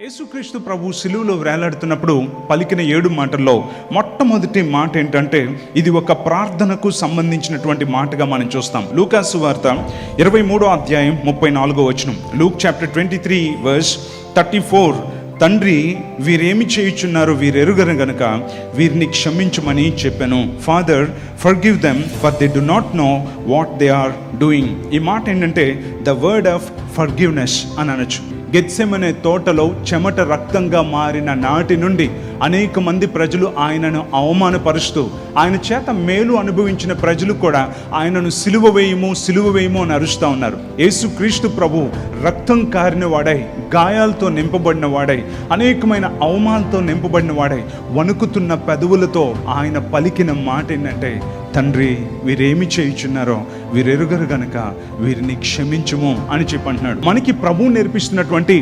యేసుక్రీస్తు ప్రభు సిలువులో వేలాడుతున్నప్పుడు పలికిన ఏడు మాటల్లో మొట్టమొదటి మాట ఏంటంటే ఇది ఒక ప్రార్థనకు సంబంధించినటువంటి మాటగా మనం చూస్తాం. లూకాసు వార్త ఇరవై మూడో అధ్యాయం ముప్పై నాలుగో వచనం. Luke chapter twenty three verse thirty four. తండ్రి వీరేమి చేయుచున్నారు వీరెరుగరు గనుక వీరిని క్షమించమని చెప్పాను. Father forgive them for they do not know what they are doing ఈ మాట ఏంటంటే the word of forgiveness అని అనొచ్చు. గెత్సెమనే తోటలో చెమట రక్తంగా మారిన నాటి నుండి అనేక మంది ప్రజలు ఆయనను అవమానపరుస్తూ ఆయన చేత మేలు అనుభవించిన ప్రజలు కూడా ఆయనను సిలువ వేయము సిలువ వేయము అని అరుస్తూ ఉన్నారు. యేసుక్రీస్తు ప్రభు రక్తం కారిన వాడై గాయాలతో నింపబడిన వాడై అనేకమైన అవమానంతో నింపబడిన వాడై వణుకుతున్న పెదవులతో ఆయన పలికిన మాట ఏంటంటే తండ్రి వీరేమి చేయుచున్నారో వీరెరుగరు గనక వీరిని క్షమించుము అని చెప్పి అంటున్నాడు మనకి ప్రభు నేర్పిస్తున్నటువంటి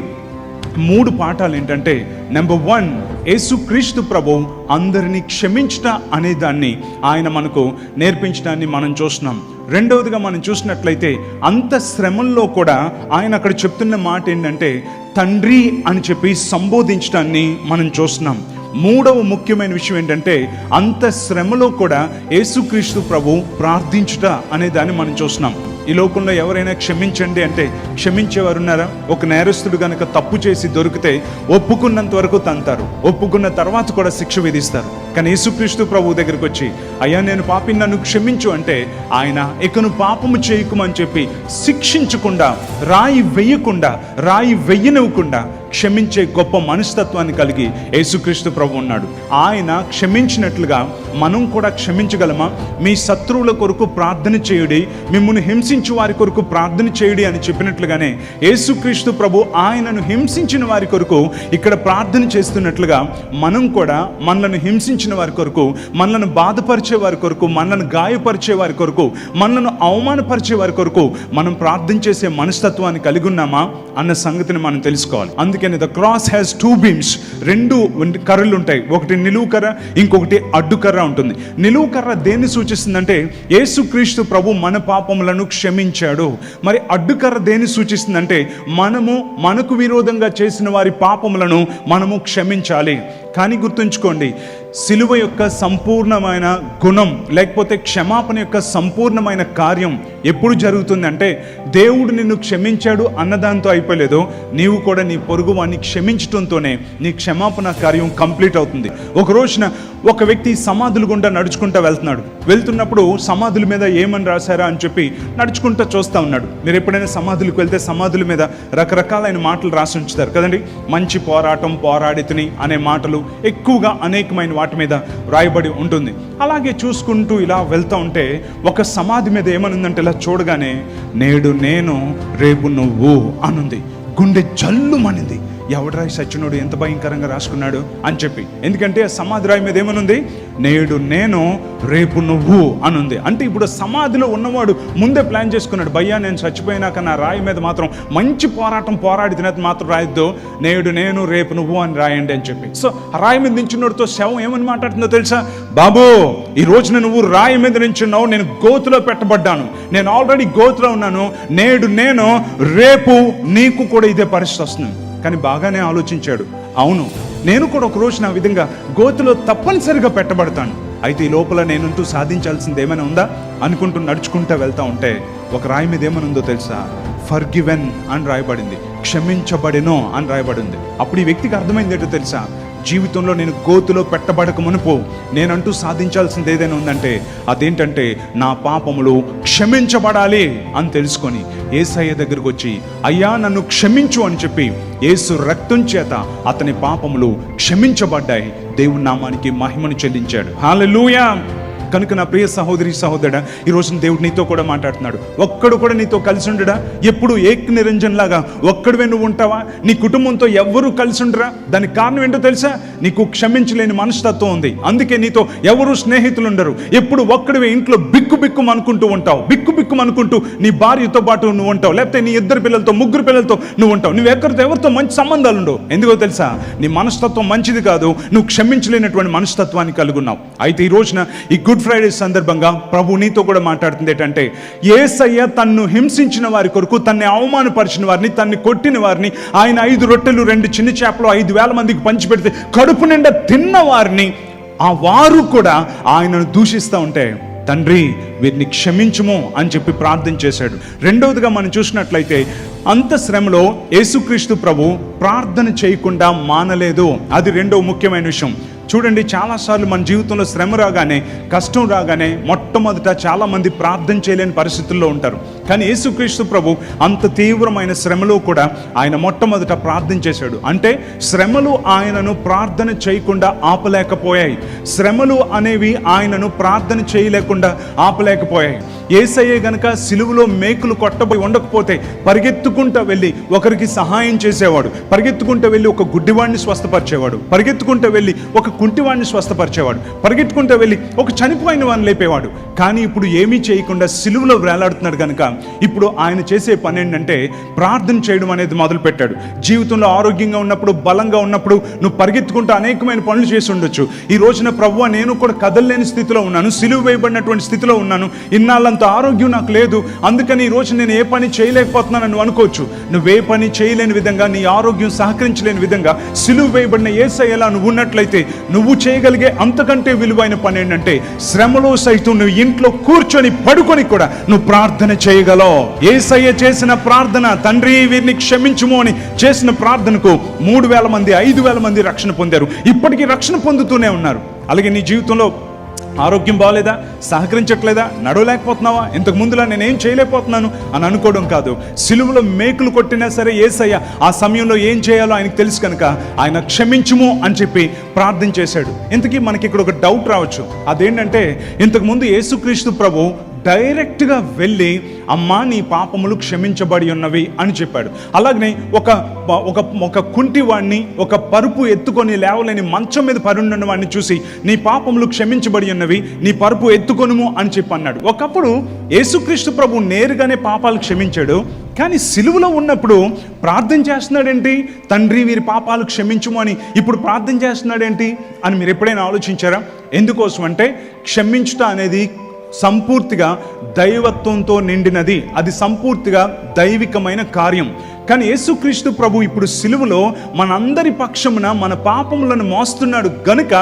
మూడు పాఠాలు ఏంటంటే నెంబర్ వన్ యేసుక్రీస్తు ప్రభు అందరినీ క్షమించట అనే దాన్ని ఆయన మనకు నేర్పించడాన్ని మనం చూస్తున్నాం. రెండవదిగా మనం చూసినట్లయితే అంత శ్రమంలో కూడా ఆయన అక్కడ చెప్తున్న మాట ఏంటంటే తండ్రి అని చెప్పి సంబోధించడాన్ని మనం చూస్తున్నాం. మూడవ ముఖ్యమైన విషయం ఏంటంటే అంత శ్రమలో కూడా యేసుక్రీస్తు ప్రభు ప్రార్థించుట అనే దాన్ని మనం చూస్తున్నాం. ఈ లోకంలో ఎవరైనా క్షమించండి అంటే క్షమించేవారు ఉన్నారా ఒక నేరస్తుడు గనక తప్పు చేసి దొరికితే ఒప్పుకున్నంత వరకు తంతారు. ఒప్పుకున్న తర్వాత కూడా శిక్ష విధిస్తారు. కానీ యేసుక్రీస్తు ప్రభు దగ్గరికి వచ్చి అయ్యా నేను పాపిని నన్ను క్షమించు అంటే ఆయన ఇకను పాపము చేయకుమని చెప్పి శిక్షించకుండా రాయి వెయ్యకుండా రాయి వెయ్యనివ్వకుండా క్షమించే గొప్ప మనస్తత్వాన్ని కలిగి యేసుక్రీస్తు ప్రభు ఉన్నాడు. ఆయన క్షమించినట్లుగా మనం కూడా క్షమించగలమా? మీ శత్రువుల కొరకు ప్రార్థన చేయుడి మిమ్మల్ని హింసించు వారి కొరకు ప్రార్థన చేయుడి అని చెప్పినట్లుగానే యేసుక్రీస్తు ప్రభు ఆయనను హింసించిన వారి కొరకు ఇక్కడ ప్రార్థన చేస్తున్నట్లుగా మనం కూడా మనలను హింసించిన వారి కొరకు మనలను బాధపరిచే వారి కొరకు మనలను గాయపరిచే వారి కొరకు మనలను అవమానపరిచే వారి కొరకు మనం ప్రార్థన చేసే మనస్తత్వాన్ని కలిగి ఉన్నామా అన్న సంగతిని మనం తెలుసుకోవాలి. అందుకని the cross has two beams రెండు కర్రలు ఉంటాయి. ఒకటి నిలువు కర్ర ఇంకొకటి అడ్డు కర్ర ఉంటుంది. నిలువు కర్ర దేన్ని సూచిస్తుందంటే యేసుక్రీస్తు ప్రభు మన పాపములను క్షమించాడు. మరి అడ్డుకర్ర దేన్ని సూచిస్తుందంటే మనము మనకు విరోధంగా చేసిన వారి పాపములను మనము క్షమించాలి. కానీ గుర్తుంచుకోండి సిలువ యొక్క సంపూర్ణమైన గుణం లేకపోతే క్షమాపణ యొక్క సంపూర్ణమైన కార్యం ఎప్పుడు జరుగుతుందంటే దేవుడు నిన్ను క్షమించాడు అన్నదాంతో అయిపోలేదు. నీవు కూడా నీ పొరుగు వాడిని క్షమించడంతోనే నీ క్షమాపణ కార్యం కంప్లీట్ అవుతుంది. ఒక రోజున ఒక వ్యక్తి సమాధులు గుండా నడుచుకుంటూ వెళ్తున్నాడు. వెళ్తున్నప్పుడు సమాధుల మీద ఏమని రాశారా అని చెప్పి నడుచుకుంటూ చూస్తూ ఉన్నాడు. మీరు ఎప్పుడైనా సమాధులకు వెళ్తే సమాధుల మీద రకరకాలైన మాటలు రాసి ఉంచుతారు కదండి? మంచి పోరాటం పోరాడితిని అనే మాటలు ఎక్కువగా అనేకమైన వాటి మీద రాయబడి ఉంటుంది. అలాగే చూసుకుంటూ ఇలా వెళ్తూ ఉంటే ఒక సమాధి మీద ఏమనుందంటే ఇలా చూడగానే నేడు నేను రేపు నువ్వు అనుంది. గుండె జల్లుమనింది. ఎవడరాయి సచ్చినోడు ఎంత భయంకరంగా రాసుకున్నాడు అని చెప్పి. ఎందుకంటే సమాధి రాయి మీద ఏమనుంది? నేడు నేను రేపు నువ్వు అనుంది. అంటే ఇప్పుడు సమాధిలో ఉన్నవాడు ముందే ప్లాన్ చేసుకున్నాడు. భయ్యా నేను చచ్చిపోయినాక నా రాయి మీద మాత్రం మంచి పోరాటం పోరాడి తినది మాత్రం రాయొద్దు. నేడు నేను రేపు నువ్వు అని రాయండి అని చెప్పి. సో ఆ రాయి మీద నించున్నోడితో శవం ఏమని మాట్లాడుతుందో తెలుసా? బాబు ఈ రోజున నువ్వు రాయి మీద నించున్నావు. నేను గోతులో పెట్టబడ్డాను. నేను ఆల్రెడీ గోతులో ఉన్నాను. నేడు నేను రేపు నీకు కూడా ఇదే పరిస్థితి వస్తుంది. కానీ బాగానే ఆలోచించాడు. అవును నేను కూడా ఒక రోజు నా విధంగా గోతులో తప్పనిసరిగా పెట్టబడతాను. అయితే ఈ లోపల నేనుంటూ సాధించాల్సింది ఏమైనా ఉందా? అనుకుంటూ నడుచుకుంటూ వెళ్తా ఉంటే ఒక రాయి మీద ఏమైనా ఉందో తెలుసా? ఫర్ గివెన్ అని రాయబడింది. క్షమించబడెనో అని రాయబడింది. అప్పుడు ఈ వ్యక్తికి అర్థమైంది ఏంటో తెలుసా? జీవితంలో నేను గోతులో పెట్టబడకమని పో. నేనంటూ సాధించాల్సింది ఏదైనా ఉందంటే అదేంటంటే నా పాపములు క్షమించబడాలి అని తెలుసుకొని ఏసయ్య దగ్గరకు వచ్చి అయ్యా నన్ను క్షమించు అని చెప్పి ఏసు రక్తం చేత అతని పాపములు క్షమించబడ్డాయి. దేవుని నామానికి మహిమను చెల్లించాడు. హాలెలూయా కనుక నా ప్రియ సహోదరి సహోదరుడ ఈ రోజున దేవుడు నీతో కూడా మాట్లాడుతున్నాడు. ఒక్కడు కూడా నీతో కలిసి ఉండడా? ఎప్పుడు ఏక్ నిరంజన్ లాగా ఒక్కడివే నువ్వు ఉంటావా? నీ కుటుంబంతో ఎవ్వరూ కలిసి ఉండరా? దానికి కారణం ఏంటో తెలుసా? నీకు క్షమించలేని మనస్తత్వం ఉంది. అందుకే నీతో ఎవరు స్నేహితులు ఉండరు. ఎప్పుడు ఒక్కడివే ఇంట్లో బిక్కు బిక్కు అనుకుంటూ ఉంటావు. బిక్కు బిక్కు అనుకుంటూ నీ భార్యతో పాటు నువ్వు ఉంటావు. లేకపోతే నీ ఇద్దరు పిల్లలతో ముగ్గురు పిల్లలతో నువ్వు ఉంటావు. నువ్వు ఎక్కడితో ఎవరితో మంచి సంబంధాలు ఉండవు. ఎందుకో తెలుసా? నీ మనస్తత్వం మంచిది కాదు. నువ్వు క్షమించలేనటువంటి మనస్తత్వాన్ని కలిగి ఉన్నావు. అయితే ఈ రోజున ఈ గుడ్ ఫ్రైడే సందర్భంగా ప్రభు నీతో కూడా మాట్లాడుతుంది ఏంటంటే ఏసయ్య తన్ను హింసించిన వారి కొరకు తన్ని అవమానపరిచిన వారిని తన్ని కొట్టిన వారిని ఆయన ఐదు రొట్టెలు రెండు చిన్న చేపలు ఐదు వేల మందికి పంచిపెడితే కడుపు నిండా తిన్న వారిని ఆ వారు కూడా ఆయనను దూషిస్తూ ఉంటే తండ్రి వీరిని క్షమించుము అని చెప్పి ప్రార్థన చేశాడు. రెండవదిగా మనం చూసినట్లయితే అంత శ్రమలో యేసుక్రీస్తు ప్రభు ప్రార్థన చేయకుండా మానలేదు. అది రెండవ ముఖ్యమైన విషయం. చూడండి చాలాసార్లు మన జీవితంలో శ్రమ రాగానే కష్టం రాగానే మొట్టమొదట చాలామంది ప్రార్థన చేయలేని పరిస్థితుల్లో ఉంటారు. కానీ యేసుక్రీస్తు ప్రభు అంత తీవ్రమైన శ్రమలో కూడా ఆయన మొట్టమొదట ప్రార్థన చేశాడు. అంటే శ్రమలు ఆయనను ప్రార్థన చేయకుండా ఆపలేకపోయాయి. శ్రమలు అనేవి ఆయనను ప్రార్థన చేయలేకుండా ఆపలేకపోయాయి. ఏసయ్యే గనక సిలువలో మేకులు కొట్టబోయి ఉండకపోతే పరిగెత్తుకుంటూ వెళ్ళి ఒకరికి సహాయం చేసేవాడు. పరిగెత్తుకుంటూ వెళ్ళి ఒక గుడ్డివాడిని స్వస్థపరిచేవాడు. పరిగెత్తుకుంటూ వెళ్ళి ఒక కుంటివాడిని స్వస్థపరిచేవాడు. పరిగెత్తుకుంటూ వెళ్ళి ఒక చనిపోయిన వాడిని లేపేవాడు. కానీ ఇప్పుడు ఏమీ చేయకుండా సిలువలో వేలాడుతున్నాడు కనుక ఇప్పుడు ఆయన చేసే పని ఏంటంటే ప్రార్థన చేయడం అనేది మొదలుపెట్టాడు. జీవితంలో ఆరోగ్యంగా ఉన్నప్పుడు బలంగా ఉన్నప్పుడు నువ్వు పరిగెత్తుకుంటూ అనేకమైన పనులు చేసి ఉండొచ్చు. ఈ రోజున ప్రభు నేను కూడా కదలలేని స్థితిలో ఉన్నాను సిలువ వేయబడినటువంటి స్థితిలో ఉన్నాను. ఇన్నాళ్ళంత ఆరోగ్యం నాకు లేదు. అందుకని ఈ రోజు నేను ఏ పని చేయలేకపోతున్నాను నువ్వు అనుకోవచ్చు. నువ్వే పని చేయలేని విధంగా నీ ఆరోగ్యం సహకరించలేని విధంగా సిలువ వేయబడిన ఏసయ్యలా నువ్వు ఉన్నట్లయితే నువ్వు చేయగలిగే అంతకంటే విలువైన పని ఏంటంటే శ్రమలో సైతం నువ్వు ఇంట్లో కూర్చొని పడుకొని కూడా నువ్వు ప్రార్థన చేయగలవు. ఏసయ్య చేసిన ప్రార్థన తండ్రి వీరిని క్షమించుము అని చేసిన ప్రార్థనకు మూడు వేల మంది ఐదు వేల మంది రక్షణ పొందారు. ఇప్పటికీ రక్షణ పొందుతూనే ఉన్నారు. అలాగే నీ జీవితంలో ఆరోగ్యం బాగలేదా సహకరించట్లేదా? నడవలేకపోతున్నావా? ఇంతకు ముందులా నేనేం చేయలేకపోతున్నాను అని అనుకోవడం కాదు. సిలువలో మేకులు కొట్టినా సరే ఏసయ్య ఆ సమయంలో ఏం చేయాలో ఆయనకు తెలుసు కనుక ఆయన క్షమించుము అని చెప్పి ప్రార్థన చేశాడు. ఇంతకీ మనకి ఇక్కడ ఒక డౌట్ రావచ్చు. అదేంటంటే ఇంతకు ముందు యేసుక్రీస్తు ప్రభు డైరెక్ట్గా వెళ్ళి అమ్మా నీ పాపములు క్షమించబడి ఉన్నవి అని చెప్పాడు. అలాగనే ఒక ఒక ఒక కుంటివాడిని ఒక పరుపు ఎత్తుకొని లేవలేని మంచం మీద పరుండిన వాడిని చూసి నీ పాపములు క్షమించబడి ఉన్నవి నీ పరుపు ఎత్తుకొనుము అని చెప్పి అన్నాడు. ఒకప్పుడు యేసుక్రీస్తు ప్రభు నేరుగానే పాపాలు క్షమించాడు. కానీ సిలువలో ఉన్నప్పుడు ప్రార్థన చేస్తున్నాడేంటి? తండ్రి వీరి పాపాలు క్షమించుము అని ఇప్పుడు ప్రార్థన చేస్తున్నాడేంటి? అని మీరు ఎప్పుడైనా ఆలోచించారా? ఎందుకోసం అంటే క్షమించుట అనేది సంపూర్తిగా దైవత్వంతో నిండినది. అది సంపూర్తిగా దైవికమైన కార్యం. కానీ యేసుక్రీస్తు ప్రభు ఇప్పుడు సిలువలో మనందరి పక్షమున మన పాపములను మోస్తున్నాడు గనుక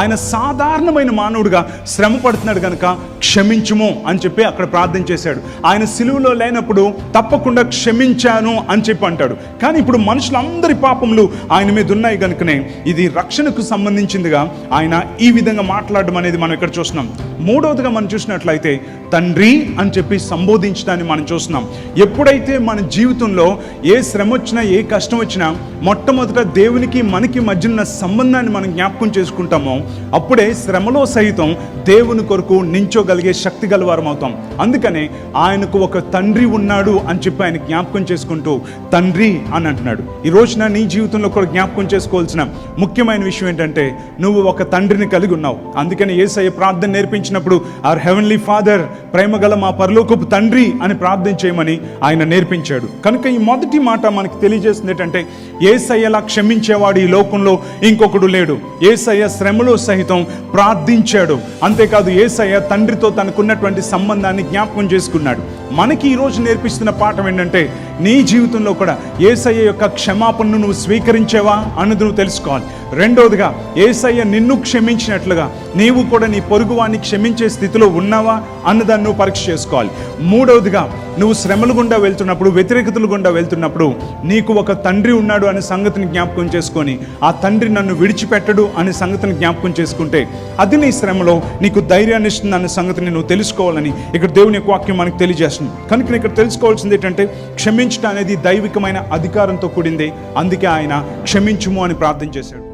ఆయన సాధారణమైన మానవుడిగా శ్రమ పడుతున్నాడు గనుక క్షమించుము అని చెప్పి అక్కడ ప్రార్థన చేశాడు. ఆయన సిలువలో లేనప్పుడు తప్పకుండా క్షమించాను అని చెప్పి అంటాడు. కానీ ఇప్పుడు మనుషులందరి పాపములు ఆయన మీద ఉన్నాయి కనుకనే ఇది రక్షణకు సంబంధించిందిగా ఆయన ఈ విధంగా మాట్లాడడం అనేది మనం ఇక్కడ చూస్తున్నాం. మూడవదిగా మనం చూసినట్లయితే తండ్రి అని చెప్పి సంబోధించడాన్ని మనం చూస్తున్నాం. ఎప్పుడైతే మన జీవితంలో ఏ శ్రమ వచ్చినా ఏ కష్టం వచ్చినా మొట్టమొదట దేవునికి మనకి మధ్య ఉన్న సంబంధాన్ని మనం జ్ఞాపకం చేసుకుంటామో అప్పుడే శ్రమలో సహితం దేవుని కొరకు నించోగలిగే శక్తి గలవారం అవుతాం. అందుకనే ఆయనకు ఒక తండ్రి ఉన్నాడు అని చెప్పి ఆయన జ్ఞాపకం చేసుకుంటూ తండ్రి అని అంటున్నాడు. ఈ రోజున నీ జీవితంలో కూడా జ్ఞాపకం చేసుకోవాల్సిన ముఖ్యమైన విషయం ఏంటంటే నువ్వు ఒక తండ్రిని కలిగి ఉన్నావు. అందుకని ఏసయ్య ప్రార్థన నేర్పించినప్పుడు ఆర్ హెవెన్లీ ఫాదర్ ప్రేమ గల మా పరలోకపు తండ్రి అని ప్రార్థన చేయమని ఆయన నేర్పించాడు. కనుక ఈ మొదటి మాట మనకి తెలియజేస్తుంది ఏంటంటే ఏసయ్యలా క్షమించేవాడు ఈ లోకంలో ఇంకొకడు లేడు. ఏసయ్య శ్రమలో సహితం ప్రార్థించాడు. అంతేకాదు ఏసయ్య తండ్రితో తనకున్నటువంటి సంబంధాన్ని జ్ఞాపకం చేసుకున్నాడు. మనకి ఈరోజు నేర్పిస్తున్న పాఠం ఏంటంటే నీ జీవితంలో కూడా ఏసయ్య యొక్క క్షమాపణను నువ్వు స్వీకరించేవా అన్నది నువ్వు తెలుసుకోవాలి. రెండవదిగా ఏసయ్య నిన్ను క్షమించినట్లుగా నీవు కూడా నీ పొరుగువాన్ని క్షమించే స్థితిలో ఉన్నావా అన్నదాన్ని నువ్వు పరీక్ష చేసుకోవాలి. మూడవదిగా నువ్వు శ్రమలు గుండా వెళ్తున్నప్పుడు వ్యతిరేకతలు గుండా వెళ్తున్నప్పుడు నీకు ఒక తండ్రి ఉన్నాడు అనే సంగతిని జ్ఞాపకం చేసుకొని ఆ తండ్రి నన్ను విడిచిపెట్టడు అనే సంగతిని జ్ఞాపకం చేసుకుంటే అది నీ శ్రమలో నీకు ధైర్యాన్ని ఇస్తుంది అనే సంగతిని నువ్వు తెలుసుకోవాలని ఇక్కడ దేవుని యొక్క వాక్యం మనకు తెలియజేస్తుంది. కనుక ఇక్కడ తెలుసుకోవాల్సింది ఏంటంటే క్షమించడం అనేది దైవికమైన అధికారంతో కూడింది అందుకే ఆయన క్షమించుము అని ప్రార్థన చేశాడు.